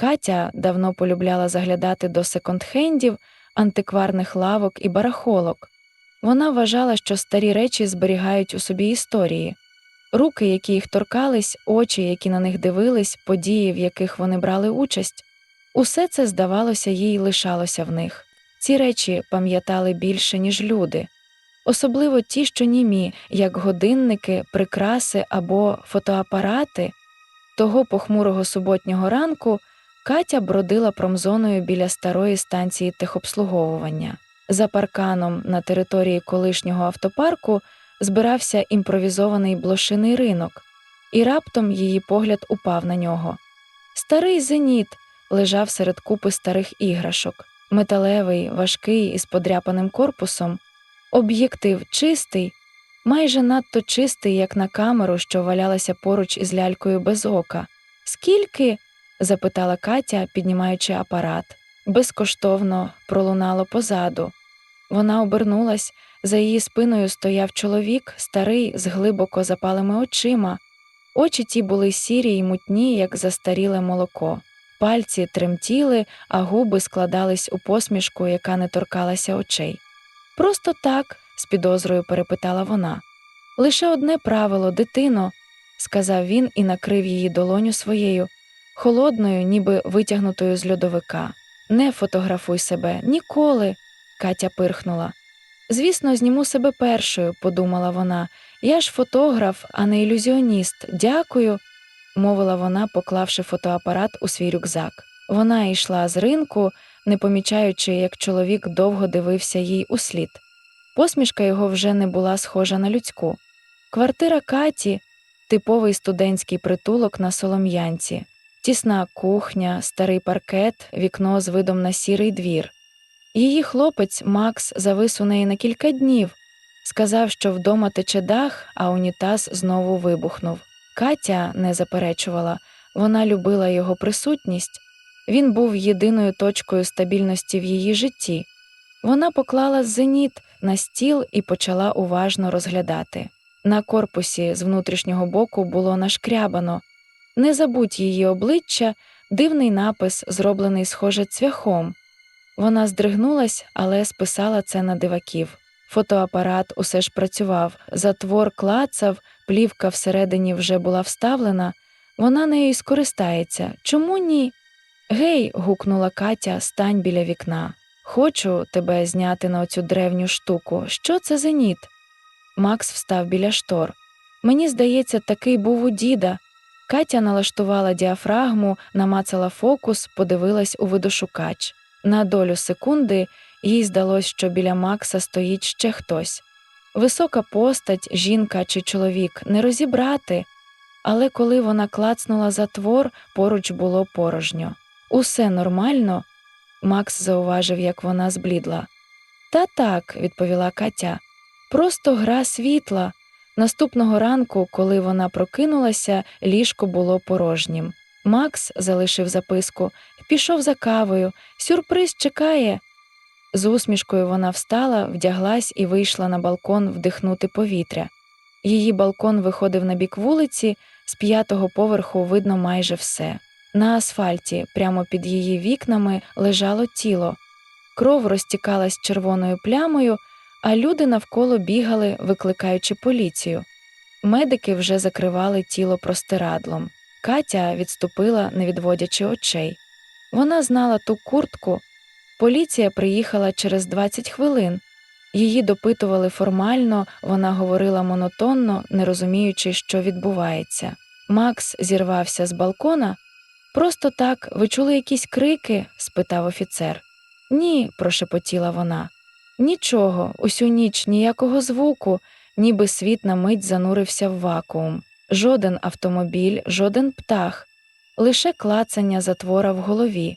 Катя давно полюбляла заглядати до секонд-хендів, антикварних лавок і барахолок. Вона вважала, що старі речі зберігають у собі історії. Руки, які їх торкались, очі, які на них дивились, події, в яких вони брали участь, усе це, здавалося, їй лишалося в них. Ці речі пам'ятали більше, ніж люди, особливо ті, що німі, як годинники, прикраси або фотоапарати. Того похмурого суботнього ранку Катя бродила промзоною біля старої станції техобслуговування. За парканом на території колишнього автопарку збирався імпровізований блошиний ринок, і раптом її погляд упав на нього. Старий зеніт лежав серед купи старих іграшок, металевий, важкий із подряпаним корпусом, об'єктив чистий, майже надто чистий, як на камеру, що валялася поруч із лялькою без ока. Скільки? Запитала Катя, піднімаючи апарат. Безкоштовно пролунало позаду. Вона обернулась, за її спиною стояв чоловік, старий, з глибоко запалими очима. Очі ті були сірі й мутні, як застаріле молоко. Пальці тремтіли, а губи складались у посмішку, яка не торкалася очей. Просто так, з підозрою перепитала вона. Лише одне правило, дитино, сказав він і накрив її долоню своєю, холодною, ніби витягнутою з льодовика. Не фотографуй себе ніколи. Катя пирхнула. Звісно, зніму себе першою, подумала вона. Я ж фотограф, а не ілюзіоніст. Дякую, мовила вона, поклавши фотоапарат у свій рюкзак. Вона йшла з ринку, не помічаючи, як чоловік довго дивився їй услід. Посмішка його вже не була схожа на людську. Квартира Каті, типовий студентський притулок на солом'янці, тісна кухня, старий паркет, вікно з видом на сірий двір. Її хлопець Макс завис у неї на кілька днів, сказав, що вдома тече дах, а унітаз знову вибухнув. Катя не заперечувала, вона любила його присутність. Він був єдиною точкою стабільності в її житті. Вона поклала зеніт на стіл і почала уважно розглядати. На корпусі з внутрішнього боку було нашкрябано. Не забудь її обличчя, дивний напис, зроблений схоже цвяхом. Вона здригнулась, але списала це на диваків. Фотоапарат усе ж працював, затвор клацав, плівка всередині вже була вставлена, вона нею скористається. Чому ні? Гей, гукнула Катя, стань біля вікна. Хочу тебе зняти на оцю древню штуку. Що це за ніт? Макс встав біля штор. Мені здається, такий був у діда. Катя налаштувала діафрагму, намацала фокус, подивилась у видошукач. На долю секунди їй здалось, що біля Макса стоїть ще хтось. Висока постать, жінка чи чоловік не розібрати, але коли вона клацнула затвор, поруч було порожньо. Усе нормально. Макс зауважив, як вона зблідла. Та так, відповіла Катя, просто гра світла. Наступного ранку, коли вона прокинулася, ліжко було порожнім. Макс залишив записку, пішов за кавою, сюрприз чекає. З усмішкою вона встала, вдяглась і вийшла на балкон вдихнути повітря. Її балкон виходив на бік вулиці, з п'ятого поверху видно майже все. На асфальті, прямо під її вікнами, лежало тіло. Кров розтікалась червоною плямою, а люди навколо бігали, викликаючи поліцію. Медики вже закривали тіло простирадлом. Катя відступила, не відводячи очей. Вона знала ту куртку. Поліція приїхала через 20 хвилин. Її допитували формально, вона говорила монотонно, не розуміючи, що відбувається. Макс зірвався з балкона. Просто так, ви чули якісь крики? спитав офіцер. Ні, прошепотіла вона. Нічого, усю ніч ніякого звуку, ніби світ на мить занурився в вакуум. Жоден автомобіль, жоден птах, лише клацання затвора в голові.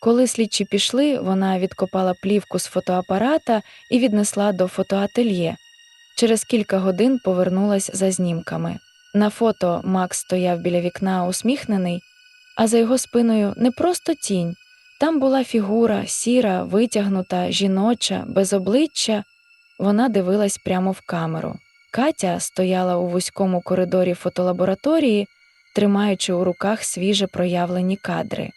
Коли слідчі пішли, вона відкопала плівку з фотоапарата і віднесла до фотоательє. Через кілька годин повернулась за знімками. На фото Макс стояв біля вікна усміхнений, а за його спиною не просто тінь. Там була фігура, сіра, витягнута, жіноча, без обличчя. Вона дивилась прямо в камеру. Катя стояла у вузькому коридорі фотолабораторії, тримаючи у руках свіже проявлені кадри.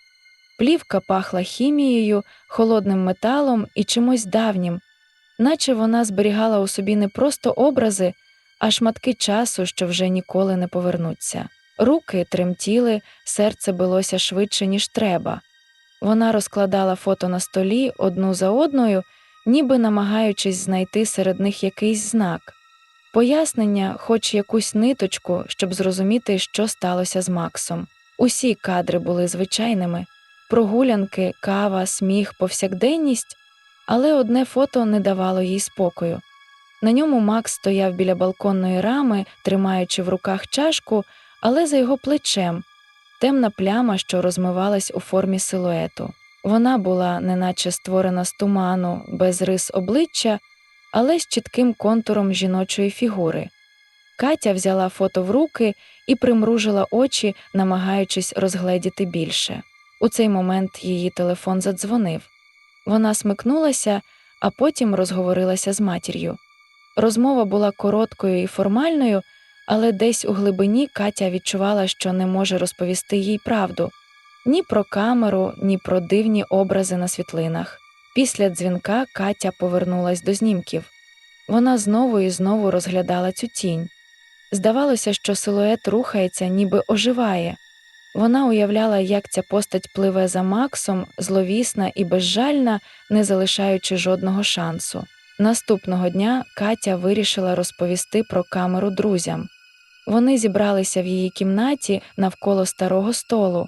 Плівка пахла хімією, холодним металом і чимось давнім, наче вона зберігала у собі не просто образи, а шматки часу, що вже ніколи не повернуться. Руки тремтіли, серце билося швидше, ніж треба. Вона розкладала фото на столі одну за одною, ніби намагаючись знайти серед них якийсь знак, пояснення, хоч якусь ниточку, щоб зрозуміти, що сталося з Максом. Усі кадри були звичайними прогулянки, кава, сміх, повсякденність, але одне фото не давало їй спокою. На ньому Макс стояв біля балконної рами, тримаючи в руках чашку, але за його плечем темна пляма, що розмивалась у формі силуету. Вона була неначе створена з туману, без рис обличчя, але з чітким контуром жіночої фігури. Катя взяла фото в руки і примружила очі, намагаючись розгледіти більше. У цей момент її телефон задзвонив. Вона смикнулася, а потім розговорилася з матір'ю. Розмова була короткою і формальною, але десь у глибині Катя відчувала, що не може розповісти їй правду ні про камеру, ні про дивні образи на світлинах. Після дзвінка Катя повернулась до знімків. Вона знову і знову розглядала цю тінь. Здавалося, що силует рухається, ніби оживає. Вона уявляла, як ця постать пливе за Максом, зловісна і безжальна, не залишаючи жодного шансу. Наступного дня Катя вирішила розповісти про камеру друзям. Вони зібралися в її кімнаті навколо старого столу.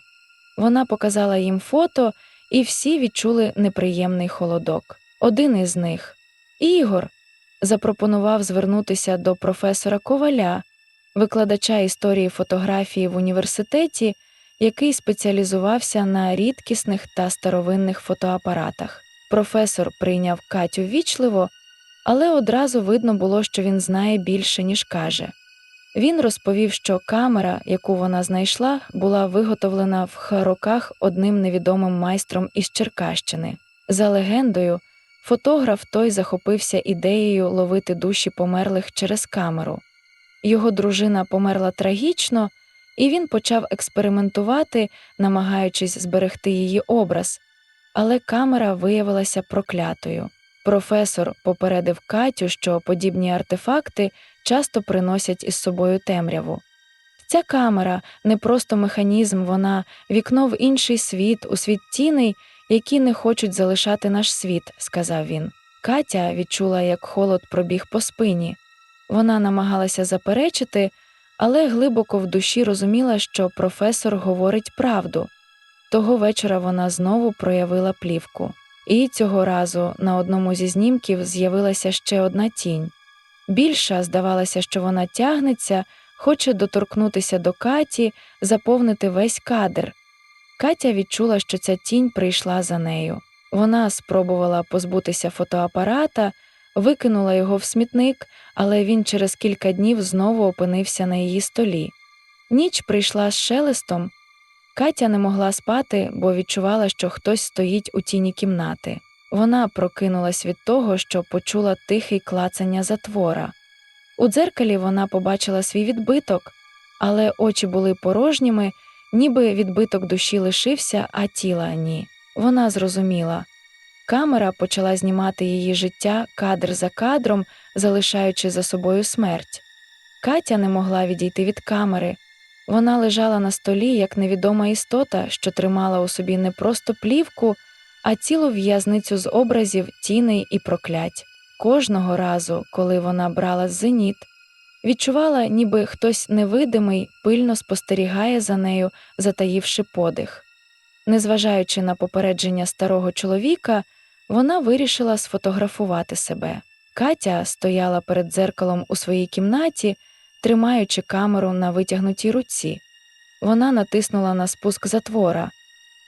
Вона показала їм фото, і всі відчули неприємний холодок. Один із них, Ігор, запропонував звернутися до професора Коваля, викладача історії фотографії в університеті, який спеціалізувався на рідкісних та старовинних фотоапаратах. Професор прийняв Катю вічливо, але одразу видно було, що він знає більше, ніж каже. Він розповів, що камера, яку вона знайшла, була виготовлена в Хароках одним невідомим майстром із Черкащини. За легендою, фотограф той захопився ідеєю ловити душі померлих через камеру. Його дружина померла трагічно, і він почав експериментувати, намагаючись зберегти її образ, але камера виявилася проклятою. Професор попередив Катю, що подібні артефакти часто приносять із собою темряву. Ця камера не просто механізм, вона вікно в інший світ, у світ тіней, які не хочуть залишати наш світ, сказав він. Катя відчула, як холод пробіг по спині. Вона намагалася заперечити, але глибоко в душі розуміла, що професор говорить правду. Того вечора вона знову проявила плівку. І цього разу на одному зі знімків з'явилася ще одна тінь. Більша здавалося, що вона тягнеться, хоче доторкнутися до Каті, заповнити весь кадр. Катя відчула, що ця тінь прийшла за нею. Вона спробувала позбутися фотоапарата, викинула його в смітник, але він через кілька днів знову опинився на її столі. Ніч прийшла з шелестом. Катя не могла спати, бо відчувала, що хтось стоїть у тіні кімнати. Вона прокинулась від того, що почула тихий клацання затвора. У дзеркалі вона побачила свій відбиток, але очі були порожніми, ніби відбиток душі лишився, а тіла ні. Вона зрозуміла. Камера почала знімати її життя кадр за кадром, залишаючи за собою смерть. Катя не могла відійти від камери. Вона лежала на столі як невідома істота, що тримала у собі не просто плівку, а цілу в'язницю з образів, тіней і проклять. Кожного разу, коли вона брала зеніт, відчувала, ніби хтось невидимий пильно спостерігає за нею, затаївши подих. Незважаючи на попередження старого чоловіка, вона вирішила сфотографувати себе. Катя стояла перед дзеркалом у своїй кімнаті, тримаючи камеру на витягнутій руці. Вона натиснула на спуск затвора.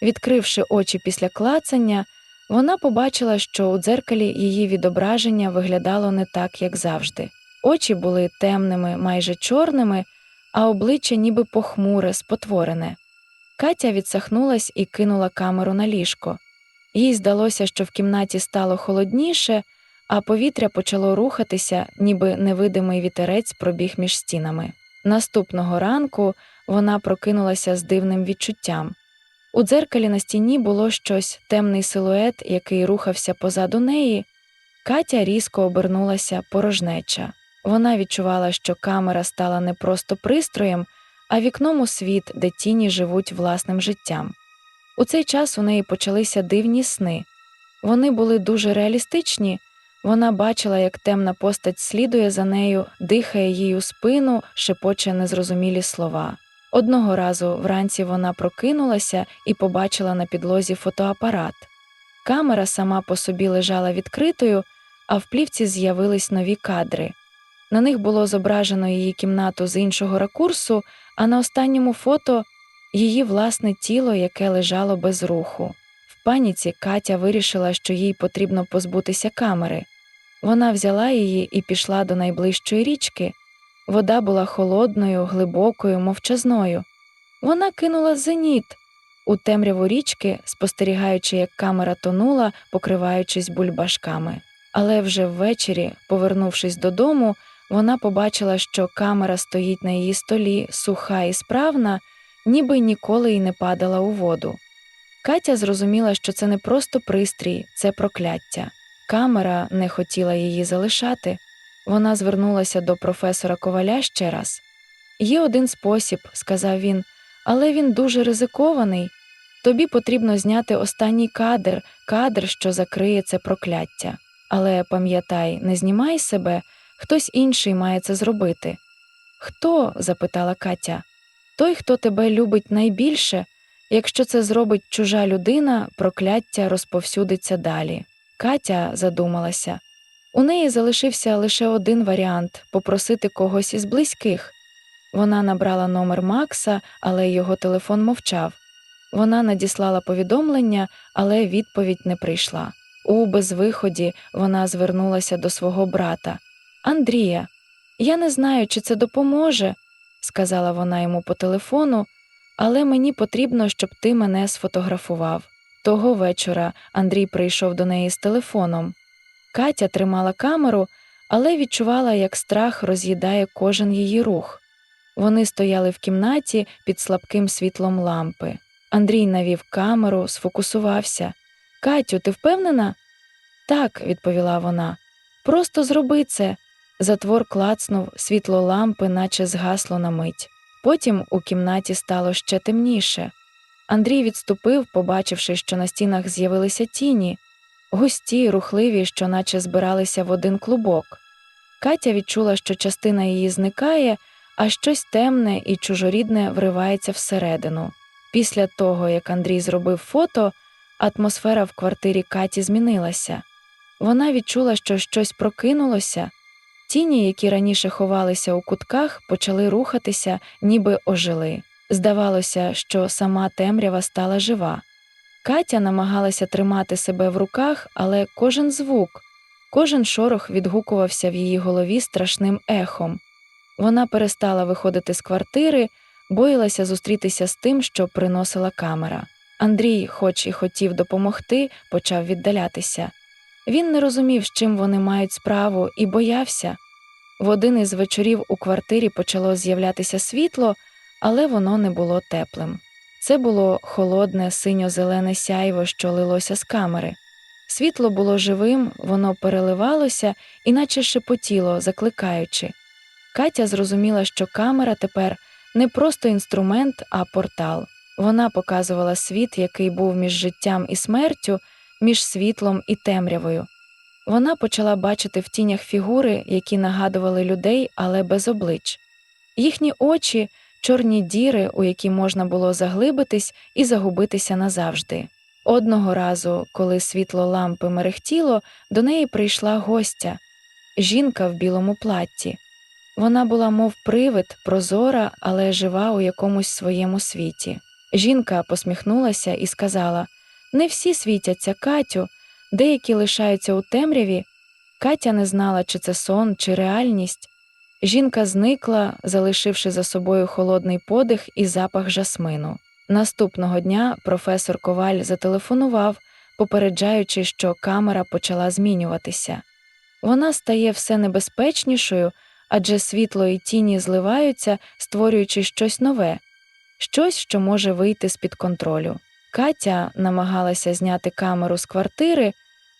Відкривши очі після клацання, вона побачила, що у дзеркалі її відображення виглядало не так, як завжди. Очі були темними, майже чорними, а обличчя ніби похмуре, спотворене. Катя відсахнулась і кинула камеру на ліжко. Їй здалося, що в кімнаті стало холодніше, а повітря почало рухатися, ніби невидимий вітерець пробіг між стінами. Наступного ранку вона прокинулася з дивним відчуттям. У дзеркалі на стіні було щось темний силует, який рухався позаду неї. Катя різко обернулася порожнеча. Вона відчувала, що камера стала не просто пристроєм, а вікном у світ, де тіні живуть власним життям. У цей час у неї почалися дивні сни. Вони були дуже реалістичні. Вона бачила, як темна постать слідує за нею, дихає їй у спину, шепоче незрозумілі слова. Одного разу вранці вона прокинулася і побачила на підлозі фотоапарат. Камера сама по собі лежала відкритою, а в плівці з'явились нові кадри. На них було зображено її кімнату з іншого ракурсу, а на останньому фото її власне тіло, яке лежало без руху. В паніці Катя вирішила, що їй потрібно позбутися камери. Вона взяла її і пішла до найближчої річки. Вода була холодною, глибокою, мовчазною. Вона кинула зеніт у темряву річки, спостерігаючи, як камера тонула, покриваючись бульбашками. Але вже ввечері, повернувшись додому, вона побачила, що камера стоїть на її столі, суха і справна, ніби ніколи й не падала у воду. Катя зрозуміла, що це не просто пристрій, це прокляття. Камера не хотіла її залишати. Вона звернулася до професора Коваля ще раз. Є один спосіб, сказав він, але він дуже ризикований. Тобі потрібно зняти останній кадр, кадр, що закриє це прокляття. Але пам'ятай, не знімай себе, хтось інший має це зробити. Хто? запитала Катя. Той, хто тебе любить найбільше. Якщо це зробить чужа людина, прокляття розповсюдиться далі. Катя задумалася. У неї залишився лише один варіант попросити когось із близьких. Вона набрала номер Макса, але його телефон мовчав. Вона надіслала повідомлення, але відповідь не прийшла. У безвиході вона звернулася до свого брата. Андрія, я не знаю, чи це допоможе, сказала вона йому по телефону, але мені потрібно, щоб ти мене сфотографував. Того вечора Андрій прийшов до неї з телефоном. Катя тримала камеру, але відчувала, як страх роз'їдає кожен її рух. Вони стояли в кімнаті під слабким світлом лампи. Андрій навів камеру, сфокусувався. Катю, ти впевнена? Так, відповіла вона. Просто зроби це. Затвор клацнув, світло лампи, наче згасло на мить. Потім у кімнаті стало ще темніше. Андрій відступив, побачивши, що на стінах з'явилися тіні, густі, рухливі, що наче збиралися в один клубок. Катя відчула, що частина її зникає, а щось темне і чужорідне вривається всередину. Після того, як Андрій зробив фото, атмосфера в квартирі Каті змінилася. Вона відчула, що щось прокинулося. Тіні, які раніше ховалися у кутках, почали рухатися, ніби ожили. Здавалося, що сама темрява стала жива. Катя намагалася тримати себе в руках, але кожен звук, кожен шорох відгукувався в її голові страшним ехом. Вона перестала виходити з квартири, боїлася зустрітися з тим, що приносила камера. Андрій, хоч і хотів допомогти, почав віддалятися. Він не розумів, з чим вони мають справу, і боявся. В один із вечорів у квартирі почало з'являтися світло, але воно не було теплим. Це було холодне, синьо-зелене сяйво, що лилося з камери. Світло було живим, воно переливалося, іначе шепотіло, закликаючи. Катя зрозуміла, що камера тепер не просто інструмент, а портал. Вона показувала світ, який був між життям і смертю, між світлом і темрявою. Вона почала бачити в тінях фігури, які нагадували людей, але без облич. Їхні очі чорні діри, у які можна було заглибитись і загубитися назавжди. Одного разу, коли світло лампи мерехтіло, до неї прийшла гостя жінка в білому платті. Вона була, мов привид, прозора, але жива у якомусь своєму світі. Жінка посміхнулася і сказала Не всі світяться, Катю, деякі лишаються у темряві. Катя не знала, чи це сон, чи реальність. Жінка зникла, залишивши за собою холодний подих і запах жасмину. Наступного дня професор Коваль зателефонував, попереджаючи, що камера почала змінюватися. Вона стає все небезпечнішою, адже світло і тіні зливаються, створюючи щось нове, щось, що може вийти з під контролю. Катя намагалася зняти камеру з квартири,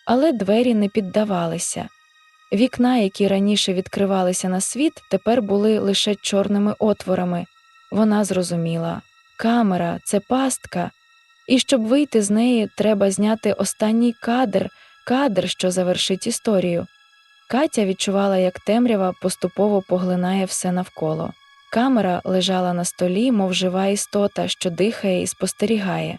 але двері не піддавалися. Вікна, які раніше відкривалися на світ, тепер були лише чорними отворами. Вона зрозуміла камера це пастка, і щоб вийти з неї, треба зняти останній кадр, кадр, що завершить історію. Катя відчувала, як темрява поступово поглинає все навколо. Камера лежала на столі, мов жива істота, що дихає і спостерігає.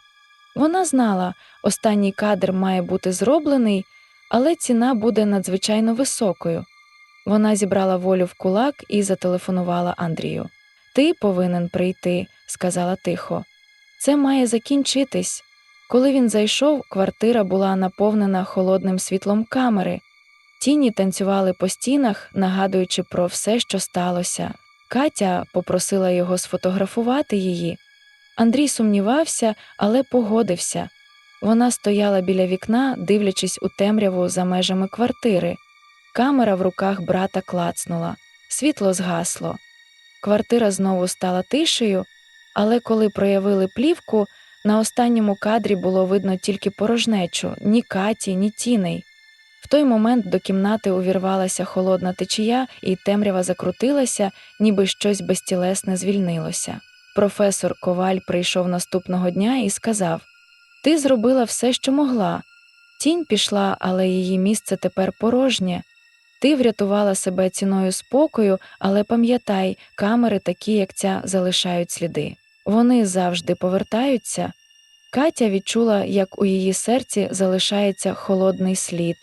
Вона знала, останній кадр має бути зроблений, але ціна буде надзвичайно високою. Вона зібрала волю в кулак і зателефонувала Андрію. Ти повинен прийти, сказала тихо. Це має закінчитись. Коли він зайшов, квартира була наповнена холодним світлом камери. Тіні танцювали по стінах, нагадуючи про все, що сталося. Катя попросила його сфотографувати її. Андрій сумнівався, але погодився. Вона стояла біля вікна, дивлячись у темряву за межами квартири. Камера в руках брата клацнула, світло згасло. Квартира знову стала тишею, але коли проявили плівку, на останньому кадрі було видно тільки порожнечу ні Каті, ні тіней. В той момент до кімнати увірвалася холодна течія, і темрява закрутилася, ніби щось безтілесне звільнилося. Професор Коваль прийшов наступного дня і сказав: Ти зробила все, що могла. Тінь пішла, але її місце тепер порожнє. Ти врятувала себе ціною спокою, але пам'ятай, камери, такі, як ця, залишають сліди. Вони завжди повертаються. Катя відчула, як у її серці залишається холодний слід.